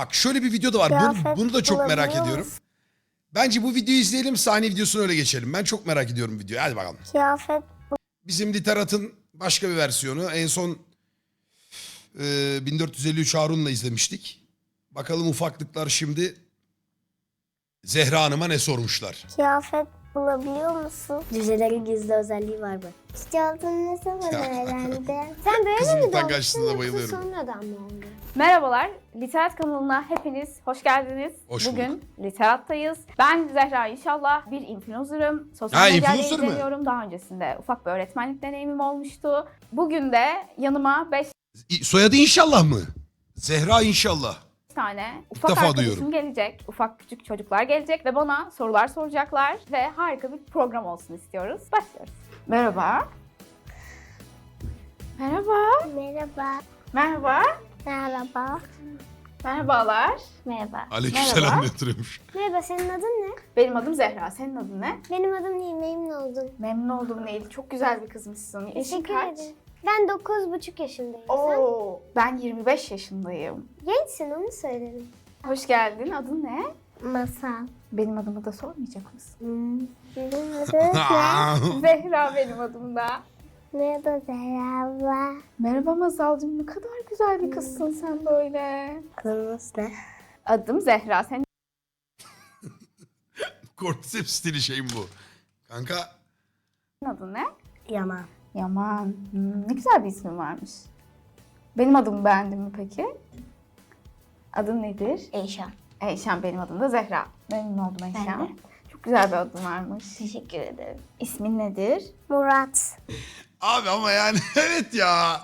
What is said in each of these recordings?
Bak şöyle bir video da var. Bunu, bunu da çok merak ediyorum. Bence bu videoyu izleyelim sahne videosunu öyle geçelim. Ben çok merak ediyorum videoyu. Hadi bakalım. Kıyafet Bizim literatın başka bir versiyonu. En son e, 1453 Harun'la izlemiştik. Bakalım ufaklıklar şimdi Zehra Hanım'a ne sormuşlar? kıyafet bulabiliyor musun? Cücelerin gizli özelliği var mı? Çiçeği ne zaman öğrendin? Sen böyle Kızım mi utangaçlığına bayılıyorum. yoksa sonradan mı oldun? Merhabalar, Literat kanalına hepiniz hoş geldiniz. Hoş Bugün Literat'tayız. Ben Zehra İnşallah bir influencer'ım. Sosyal Ha, influencer mı? ilgileniyorum. Daha öncesinde ufak bir öğretmenlik deneyimim olmuştu. Bugün de yanıma 5 İ- Soyadı inşallah mı? Zehra inşallah. Tane ufak defa arkadaşım duyuyorum. gelecek. Ufak küçük çocuklar gelecek ve bana sorular soracaklar. Ve harika bir program olsun istiyoruz. Başlıyoruz. Merhaba. Merhaba. Merhaba. Merhaba. Merhaba. Merhabalar. Merhaba. Aleykümselam Merhaba. diye oturuyormuş. Merhaba senin adın ne? Benim adım Zehra. Senin adın ne? Benim adım Nil, memnun oldum. Memnun oldum Neil. Çok güzel bir kızmışsın. Yaşın Teşekkür kaç? ederim. Ben 9,5 yaşındayım. Sen Oo, ben 25 yaşındayım. gençsin onu söylerim. Hoş geldin. Adın ne? Masal. Benim adımı da sormayacak mısın? Hmm. Benim adım ne? Zehra benim adım da. Merhaba Zehra abla. Merhaba Mazalcığım. Ne kadar güzel bir kızsın sen böyle. Adınız ne? Adım Zehra. Senin Konsept stili şeyim bu. Kanka adın ne? Yaman. Yaman. Hmm, ne güzel bir ismin varmış. Benim adımı beğendin mi peki? Adın nedir? Eyşan. Eyşan benim adım da Zehra. Memnun oldum Eyşan. de. Çok güzel bir adın varmış. Teşekkür ederim. İsmin nedir? Murat. abi ama yani evet ya.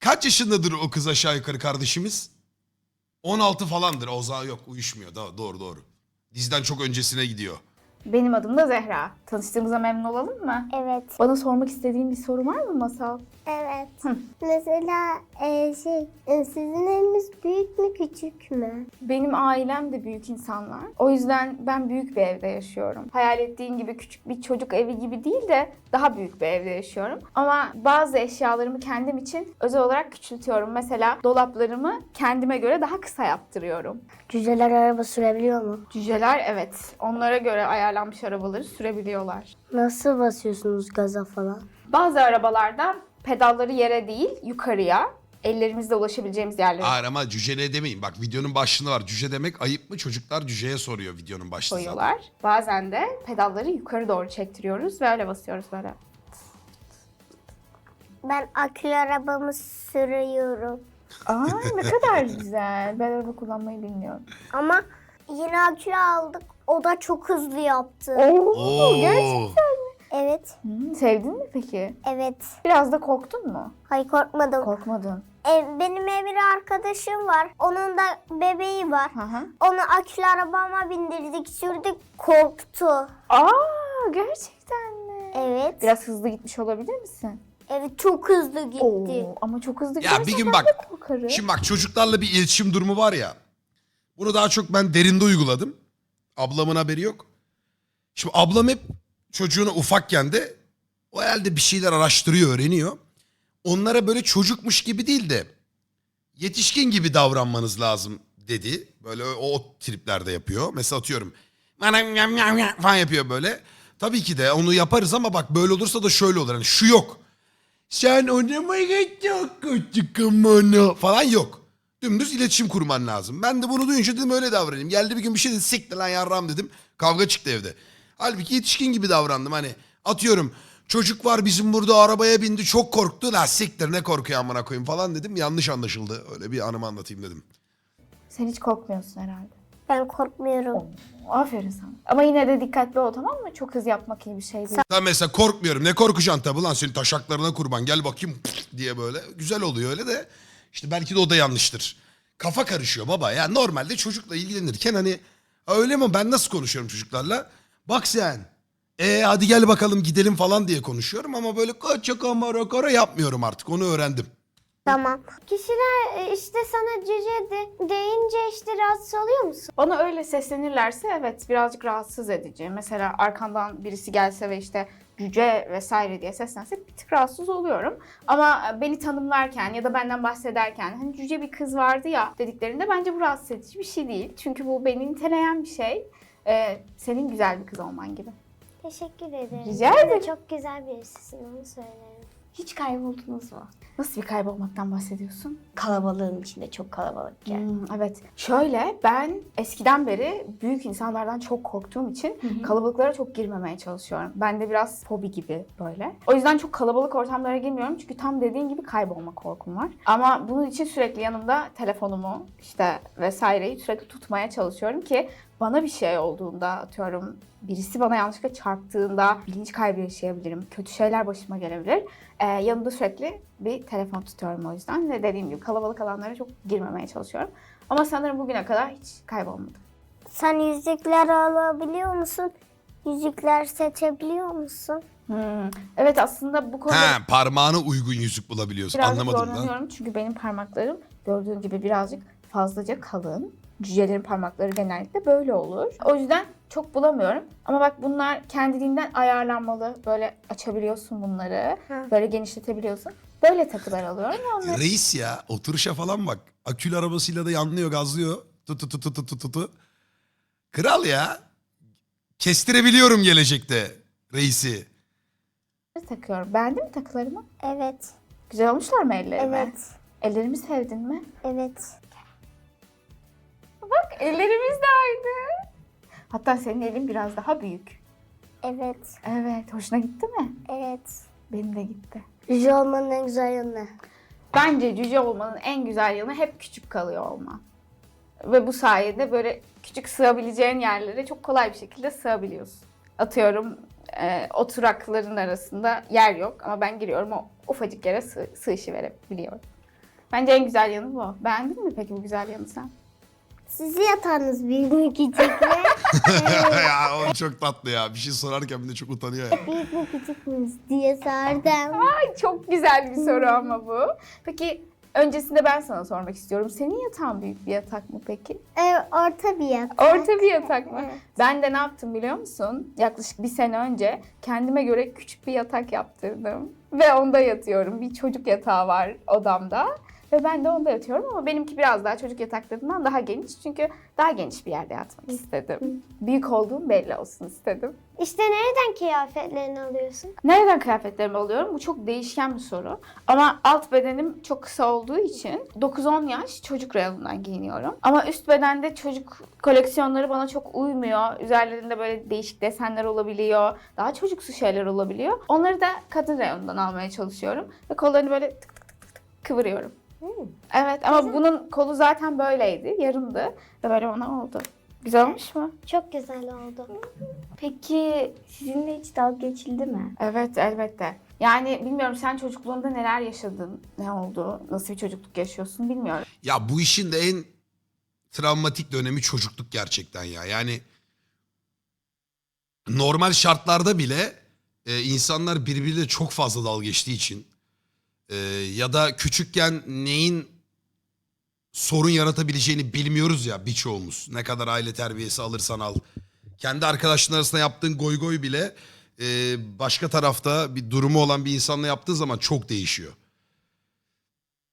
Kaç yaşındadır o kız aşağı yukarı kardeşimiz? 16 falandır. O zaman yok uyuşmuyor. Doğru doğru. Diziden çok öncesine gidiyor. Benim adım da Zehra. Tanıştığımıza memnun olalım mı? Evet. Bana sormak istediğin bir soru var mı Masal? Evet. Hı. Mesela e, şey e, sizin eviniz büyük mü küçük mü? Benim ailem de büyük insanlar. O yüzden ben büyük bir evde yaşıyorum. Hayal ettiğin gibi küçük bir çocuk evi gibi değil de daha büyük bir evde yaşıyorum. Ama bazı eşyalarımı kendim için özel olarak küçültüyorum. Mesela dolaplarımı kendime göre daha kısa yaptırıyorum. Cüceler araba sürebiliyor mu? Cüceler evet onlara göre ayarlanmış arabaları sürebiliyorlar. Nasıl basıyorsunuz gaza falan? Bazı arabalarda pedalları yere değil yukarıya ellerimizle ulaşabileceğimiz yerlere Hayır ama cücele demeyin. Bak videonun başlığında var. Cüce demek ayıp mı? Çocuklar cüceye soruyor videonun başlığında. koyuyorlar. Bazen de pedalları yukarı doğru çektiriyoruz ve öyle basıyoruz böyle. Ben akülü arabamı sürüyorum. Aa ne kadar güzel. Ben araba kullanmayı bilmiyorum. Ama yeni akülü aldık. O da çok hızlı yaptı. Oo, Oo. gerçekten. Evet. Hmm, sevdin mi peki? Evet. Biraz da korktun mu? Hayır korkmadım. Korkmadın. E, benim ev bir arkadaşım var. Onun da bebeği var. Hı hı. Onu akülü arabama bindirdik, sürdük. Korktu. Aa gerçekten mi? Evet. Biraz hızlı gitmiş olabilir misin? Evet çok hızlı gitti. Oo, ama çok hızlı Ya gidersen bir gün bak. de korkarım. Şimdi bak çocuklarla bir iletişim durumu var ya. Bunu daha çok ben derinde uyguladım. Ablamın haberi yok. Şimdi ablam hep çocuğuna ufakken de o elde bir şeyler araştırıyor, öğreniyor. Onlara böyle çocukmuş gibi değil de yetişkin gibi davranmanız lazım dedi. Böyle o, o triplerde yapıyor. Mesela atıyorum falan yapıyor böyle. Tabii ki de onu yaparız ama bak böyle olursa da şöyle olur. Hani şu yok. Sen oynamaya çok kötü onu falan yok. Dümdüz iletişim kurman lazım. Ben de bunu duyunca dedim öyle davranayım. Geldi bir gün bir şey dedi siktir lan yarram dedim. Kavga çıktı evde. Halbuki yetişkin gibi davrandım hani. Atıyorum çocuk var bizim burada arabaya bindi çok korktu. La siktir ne korkuyor amına koyayım falan dedim. Yanlış anlaşıldı. Öyle bir anımı anlatayım dedim. Sen hiç korkmuyorsun herhalde. Ben korkmuyorum. Aferin sana. Ama yine de dikkatli ol tamam mı? Çok hız yapmak iyi bir şey değil. Ben mesela korkmuyorum. Ne korkacaksın tabi lan senin taşaklarına kurban. Gel bakayım diye böyle. Güzel oluyor öyle de. İşte belki de o da yanlıştır. Kafa karışıyor baba. Ya normalde çocukla ilgilenirken hani öyle mi ben nasıl konuşuyorum çocuklarla? Bak sen. E hadi gel bakalım gidelim falan diye konuşuyorum ama böyle koça kamara kara yapmıyorum artık. Onu öğrendim. Tamam. Kişiler e, işte sana cüce de, deyince işte rahatsız oluyor musun? Bana öyle seslenirlerse evet birazcık rahatsız edici. Mesela arkandan birisi gelse ve işte cüce vesaire diye seslensek bir tık rahatsız oluyorum. Ama beni tanımlarken ya da benden bahsederken hani cüce bir kız vardı ya dediklerinde bence bu rahatsız edici bir şey değil. Çünkü bu beni niteleyen bir şey. Ee, senin güzel bir kız olman gibi. Teşekkür ederim. Rica ederim. Çok güzel birisisin onu söylerim. Hiç kayboldunuz mu? Nasıl bir kaybolmaktan bahsediyorsun? Kalabalığın içinde çok kalabalıkken. Hmm, evet. Şöyle ben eskiden beri büyük insanlardan çok korktuğum için kalabalıklara çok girmemeye çalışıyorum. Bende biraz fobi gibi böyle. O yüzden çok kalabalık ortamlara girmiyorum çünkü tam dediğin gibi kaybolma korkum var. Ama bunun için sürekli yanımda telefonumu işte vesaireyi sürekli tutmaya çalışıyorum ki bana bir şey olduğunda atıyorum birisi bana yanlışlıkla çarptığında bilinç kaybı yaşayabilirim. Kötü şeyler başıma gelebilir. Ee, yanımda sürekli bir telefon tutuyorum o yüzden ve dediğim gibi kalabalık alanlara çok girmemeye çalışıyorum. Ama sanırım bugüne kadar hiç kaybolmadım. Sen yüzükler alabiliyor musun? Yüzükler seçebiliyor musun? Hmm. Evet aslında bu konuda He parmağına uygun yüzük bulabiliyorsun. birazcık Anlamadım lan. zorlanıyorum çünkü benim parmaklarım gördüğün gibi birazcık fazlaca kalın. Cücelerin parmakları genellikle böyle olur. O yüzden çok bulamıyorum. Ama bak bunlar kendiliğinden ayarlanmalı. Böyle açabiliyorsun bunları. Hı. Böyle genişletebiliyorsun. Böyle takılar alıyorum onları Reis ya oturuşa falan bak. Akülü arabasıyla da yanlıyor gazlıyor. Tu tu tu tu tu tu tu tu. Kral ya. Kestirebiliyorum gelecekte reisi. takıyorum. Beğendin mi takılarımı? Evet. Güzel olmuşlar mı ellerime? Evet. Ellerimi sevdin mi? Evet. Bak ellerimiz de aynı. Hatta senin elin biraz daha büyük. Evet. Evet, hoşuna gitti mi? Evet. Benim de gitti. Yüce olmanın en güzel yanı? Bence cüce olmanın en güzel yanı hep küçük kalıyor olman. Ve bu sayede böyle küçük sığabileceğin yerlere çok kolay bir şekilde sığabiliyorsun. Atıyorum e, oturakların arasında yer yok ama ben giriyorum o ufacık yere sığ, sığışı verebiliyorum. Bence en güzel yanı bu. Beğendin mi peki bu güzel yanı sen? Sizi yatağınız büyük mü küçük mü? ya o çok tatlı ya. Bir şey sorarken bir de çok utanıyor ya. büyük mü küçük mü diye sordum. Ay çok güzel bir soru ama bu. Peki öncesinde ben sana sormak istiyorum. Senin yatağın büyük bir yatak mı peki? Ee, orta bir yatak. Orta bir yatak mı? Evet. Ben de ne yaptım biliyor musun? Yaklaşık bir sene önce kendime göre küçük bir yatak yaptırdım. Ve onda yatıyorum. Bir çocuk yatağı var odamda. Ve ben de onda yatıyorum ama benimki biraz daha çocuk yataklarından daha geniş. Çünkü daha geniş bir yerde yatmak istedim. Büyük olduğum belli olsun istedim. İşte nereden kıyafetlerini alıyorsun? Nereden kıyafetlerimi alıyorum? Bu çok değişken bir soru. Ama alt bedenim çok kısa olduğu için 9-10 yaş çocuk reyonundan giyiniyorum. Ama üst bedende çocuk koleksiyonları bana çok uymuyor. Üzerlerinde böyle değişik desenler olabiliyor. Daha çocuksu şeyler olabiliyor. Onları da kadın reyonundan almaya çalışıyorum. Ve kollarını böyle tık tık tık tık tık Evet ama bunun kolu zaten böyleydi. Yarımdı. Ve böyle bana oldu. Güzel olmuş mu? Çok güzel oldu. Peki sizinle hiç dalga geçildi mi? Evet elbette. Yani bilmiyorum sen çocukluğunda neler yaşadın, ne oldu, nasıl bir çocukluk yaşıyorsun bilmiyorum. Ya bu işin de en travmatik dönemi çocukluk gerçekten ya. Yani normal şartlarda bile e, insanlar birbiriyle çok fazla dalga geçtiği için e, ya da küçükken neyin sorun yaratabileceğini bilmiyoruz ya birçoğumuz. Ne kadar aile terbiyesi alırsan al. Kendi arkadaşların arasında yaptığın goy goy bile e, başka tarafta bir durumu olan bir insanla yaptığı zaman çok değişiyor.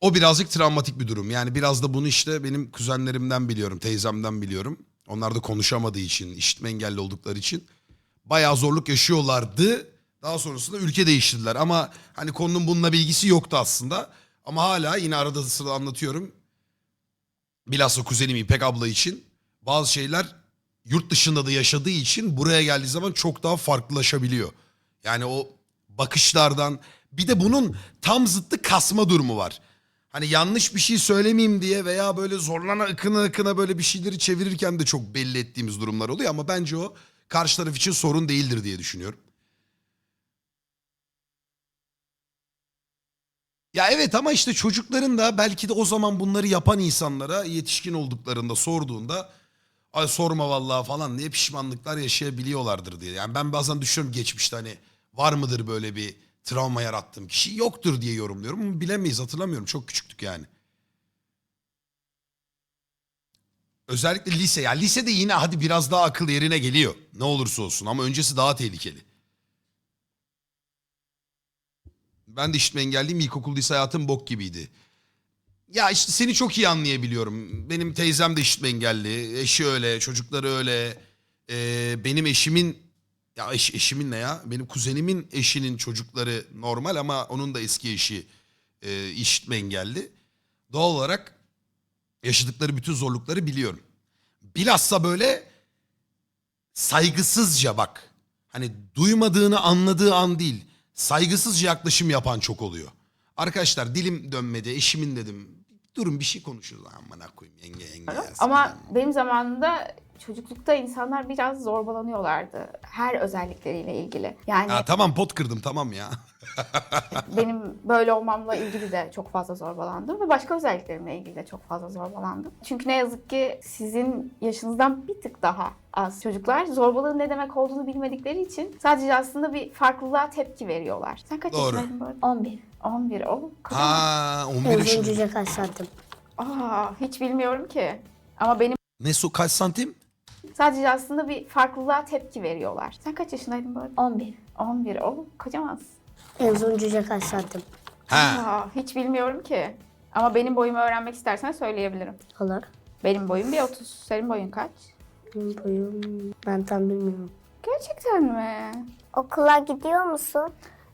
O birazcık travmatik bir durum. Yani biraz da bunu işte benim kuzenlerimden biliyorum, teyzemden biliyorum. Onlar da konuşamadığı için, işitme engelli oldukları için bayağı zorluk yaşıyorlardı. Daha sonrasında ülke değiştirdiler ama hani konunun bununla bilgisi yoktu aslında. Ama hala yine arada sırada anlatıyorum. Bilhassa kuzenim İpek abla için bazı şeyler yurt dışında da yaşadığı için buraya geldiği zaman çok daha farklılaşabiliyor. Yani o bakışlardan bir de bunun tam zıttı kasma durumu var. Hani yanlış bir şey söylemeyeyim diye veya böyle zorlana akına akına böyle bir şeyleri çevirirken de çok belli ettiğimiz durumlar oluyor ama bence o karşı taraf için sorun değildir diye düşünüyorum. Ya evet ama işte çocukların da belki de o zaman bunları yapan insanlara yetişkin olduklarında sorduğunda ay sorma vallahi falan diye pişmanlıklar yaşayabiliyorlardır diye. Yani ben bazen düşünüyorum geçmişte hani var mıdır böyle bir travma yarattığım kişi yoktur diye yorumluyorum ama bilemeyiz hatırlamıyorum çok küçüktük yani. Özellikle lise ya lisede yine hadi biraz daha akıl yerine geliyor ne olursa olsun ama öncesi daha tehlikeli. Ben de işitme engelliyim. İlkokul lise hayatım bok gibiydi. Ya işte seni çok iyi anlayabiliyorum. Benim teyzem de işitme engelli. Eşi öyle, çocukları öyle. Ee, benim eşimin ya eş, eşimin ne ya? Benim kuzenimin eşinin çocukları normal ama onun da eski eşi e, işitme engelli. Doğal olarak yaşadıkları bütün zorlukları biliyorum. Bilhassa böyle saygısızca bak. Hani duymadığını anladığı an değil. Saygısızca yaklaşım yapan çok oluyor. Arkadaşlar dilim dönmedi. Eşimin dedim. Durun bir şey konuşuruz. Amına koyayım yenge yenge. ya, Ama sen- benim zamanımda çocuklukta insanlar biraz zorbalanıyorlardı. Her özellikleriyle ilgili. Yani Ha, tamam pot kırdım tamam ya. benim böyle olmamla ilgili de çok fazla zorbalandım ve başka özelliklerimle ilgili de çok fazla zorbalandım. Çünkü ne yazık ki sizin yaşınızdan bir tık daha az çocuklar zorbalığın ne demek olduğunu bilmedikleri için sadece aslında bir farklılığa tepki veriyorlar. Sen kaç Doğru. yaşındaydın böyle? 11. 11. O kadar. Ha 11 Uzun yaşında. cüce kaç santim? Aa, hiç bilmiyorum ki. Ama benim Ne su kaç santim? sadece aslında bir farklılığa tepki veriyorlar. Sen kaç yaşındaydın böyle? 11. 11. O kocamansın. En uzun cüce kaç santim? Ha. Aa, hiç bilmiyorum ki. Ama benim boyumu öğrenmek istersen söyleyebilirim. Olur. Benim boyum bir 30. Senin boyun kaç? Benim boyum ben tam bilmiyorum. Gerçekten mi? Okula gidiyor musun?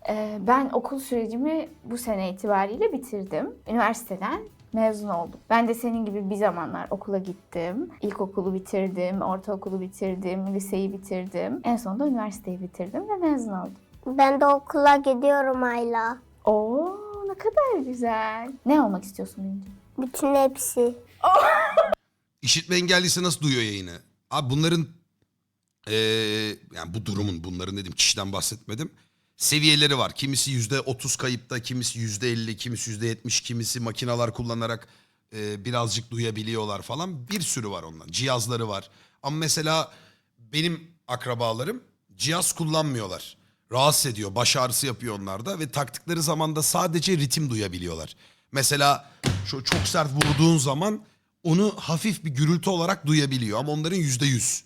Ee, ben okul sürecimi bu sene itibariyle bitirdim. Üniversiteden mezun oldum. Ben de senin gibi bir zamanlar okula gittim. İlkokulu bitirdim, ortaokulu bitirdim, liseyi bitirdim. En sonunda üniversiteyi bitirdim ve mezun oldum. Ben de okula gidiyorum Ayla. Oo ne kadar güzel. Ne olmak istiyorsun büyüyünce? Bütün hepsi. İşitme engelliyse nasıl duyuyor yayını? Abi bunların eee, yani bu durumun bunların dedim kişiden bahsetmedim. Seviyeleri var. Kimisi yüzde otuz kayıpta, kimisi yüzde elli, kimisi yüzde yetmiş, kimisi makinalar kullanarak eee, birazcık duyabiliyorlar falan. Bir sürü var onlar. Cihazları var. Ama mesela benim akrabalarım cihaz kullanmıyorlar. Rahatsız ediyor. Baş ağrısı yapıyor onlarda ve taktıkları zaman da sadece ritim duyabiliyorlar. Mesela şu çok sert vurduğun zaman onu hafif bir gürültü olarak duyabiliyor ama onların yüzde yüz.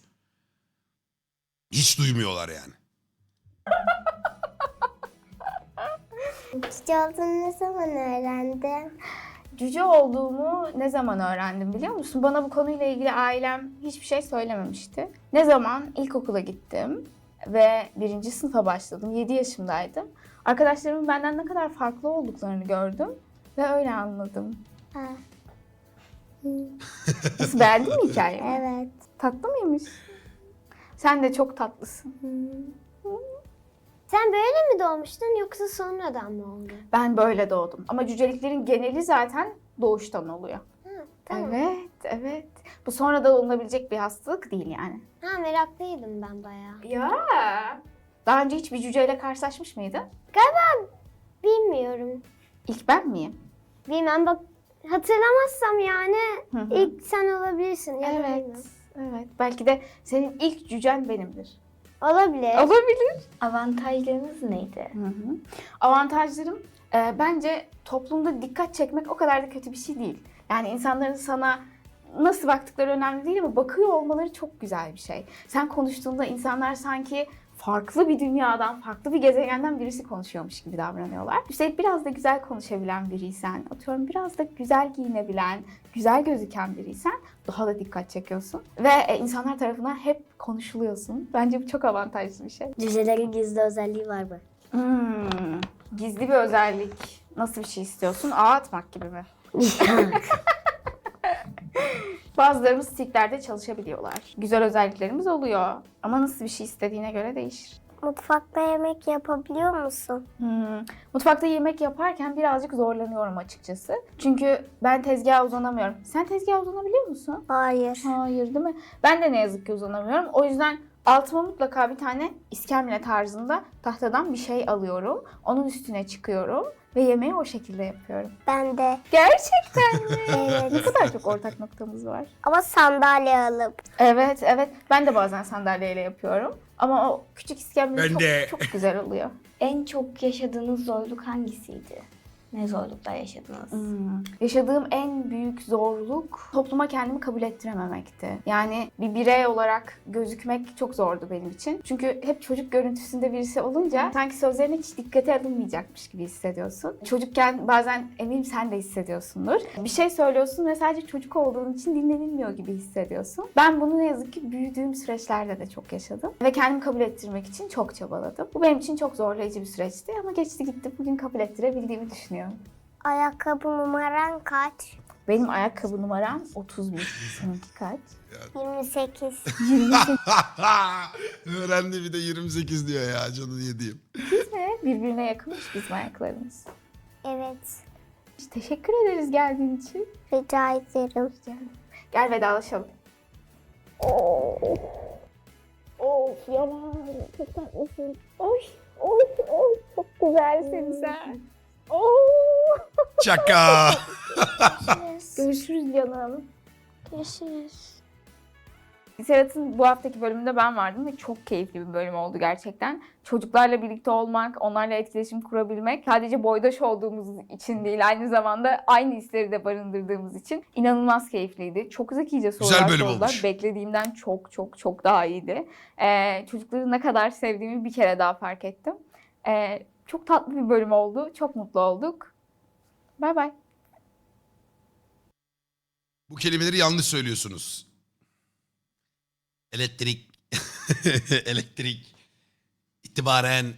Hiç duymuyorlar yani. Cici olduğunu ne zaman öğrendin? Cüce olduğumu ne zaman öğrendim biliyor musun? Bana bu konuyla ilgili ailem hiçbir şey söylememişti. Ne zaman ilkokula gittim ve birinci sınıfa başladım. 7 yaşımdaydım. Arkadaşlarımın benden ne kadar farklı olduklarını gördüm ve öyle anladım. Ha, Nasıl beğendin mi hikayemi? evet. Tatlı mıymış? Sen de çok tatlısın. Sen böyle mi doğmuştun yoksa sonradan mı oldu? Ben böyle doğdum. Ama cüceliklerin geneli zaten doğuştan oluyor. Ha, tamam. Evet, evet. Bu sonradan olunabilecek bir hastalık değil yani. Ha meraklıydım ben bayağı. Ya. Daha önce hiç bir cüceyle karşılaşmış mıydın? Bilmiyorum. İlk ben miyim? Bilmem bak hatırlamazsam yani Hı hı. ilk sen olabilirsin. Ya da Evet. Evet. Belki de senin ilk cücen benimdir. Olabilir. Olabilir. Avantajlarınız neydi? Hı hı. Avantajlarım e, bence toplumda dikkat çekmek o kadar da kötü bir şey değil. Yani insanların sana nasıl baktıkları önemli değil ama bakıyor olmaları çok güzel bir şey. Sen konuştuğunda insanlar sanki farklı bir dünyadan, farklı bir gezegenden birisi konuşuyormuş gibi davranıyorlar. Üstelik biraz da güzel konuşabilen biriysen, atıyorum biraz da güzel giyinebilen, güzel gözüken biriysen daha da dikkat çekiyorsun. Ve e, insanlar tarafından hep konuşuluyorsun. Bence bu çok avantajlı bir şey. Cücelerin gizli özelliği var mı? Hmm, gizli bir özellik. Nasıl bir şey istiyorsun? Ağ atmak gibi mi? Bazılarımız sirklerde çalışabiliyorlar. Güzel özelliklerimiz oluyor. Ama nasıl bir şey istediğine göre değişir. Mutfakta yemek yapabiliyor musun? Hmm, Mutfakta yemek yaparken birazcık zorlanıyorum açıkçası. Çünkü ben tezgaha uzanamıyorum. Sen tezgaha uzanabiliyor musun? Hayır. Hayır değil mi? Ben de ne yazık ki uzanamıyorum. O yüzden altıma mutlaka bir tane iskemle tarzında tahtadan bir şey alıyorum. Onun üstüne çıkıyorum ve yemeği o şekilde yapıyorum. Ben de. Gerçekten mi? Evet. ne kadar çok ortak noktamız var. Ama sandalye alıp. Evet, evet. Ben de bazen sandalyeyle yapıyorum. Ama o küçük iskemle Ben çok, de. çok güzel oluyor. En çok yaşadığınız zorluk hangisiydi? Ne zorluklar yaşadınız? Hmm. Yaşadığım en büyük zorluk topluma kendimi kabul ettirememekti. Yani bir birey olarak gözükmek çok zordu benim için. Çünkü hep çocuk görüntüsünde birisi olunca sanki sözlerine hiç dikkate alınmayacakmış gibi hissediyorsun. Çocukken bazen eminim sen de hissediyorsundur. Bir şey söylüyorsun ve sadece çocuk olduğun için dinlenilmiyor gibi hissediyorsun. Ben bunu ne yazık ki büyüdüğüm süreçlerde de çok yaşadım. Ve kendimi kabul ettirmek için çok çabaladım. Bu benim için çok zorlayıcı bir süreçti ama geçti gitti. Bugün kabul ettirebildiğimi düşünüyorum. Ayakkabı numaran kaç? Benim ayakkabı numaram 31. Seninki kaç? 28. Öğrendi bir de 28 diyor ya canını yediğim. Biz mi? Birbirine yakınmış bizim ayaklarımız. evet. Biz Teşekkür ederiz geldiğin için. Rica ederim. Gel vedalaşalım. Of yalan. Çok tatlısın. Oy, oy, oy. Çok güzelsin sen. Oo. Çaka. Görüşürüz canım. Görüşürüz. Serhat'ın bu haftaki bölümünde ben vardım ve çok keyifli bir bölüm oldu gerçekten. Çocuklarla birlikte olmak, onlarla etkileşim kurabilmek sadece boydaş olduğumuz için değil aynı zamanda aynı hisleri de barındırdığımız için inanılmaz keyifliydi. Çok zekice sorular bölüm sordular. olmuş. Beklediğimden çok çok çok daha iyiydi. Ee, çocukları ne kadar sevdiğimi bir kere daha fark ettim. Ee, çok tatlı bir bölüm oldu. Çok mutlu olduk. Bay bay. Bu kelimeleri yanlış söylüyorsunuz. Elektrik. Elektrik. İtibaren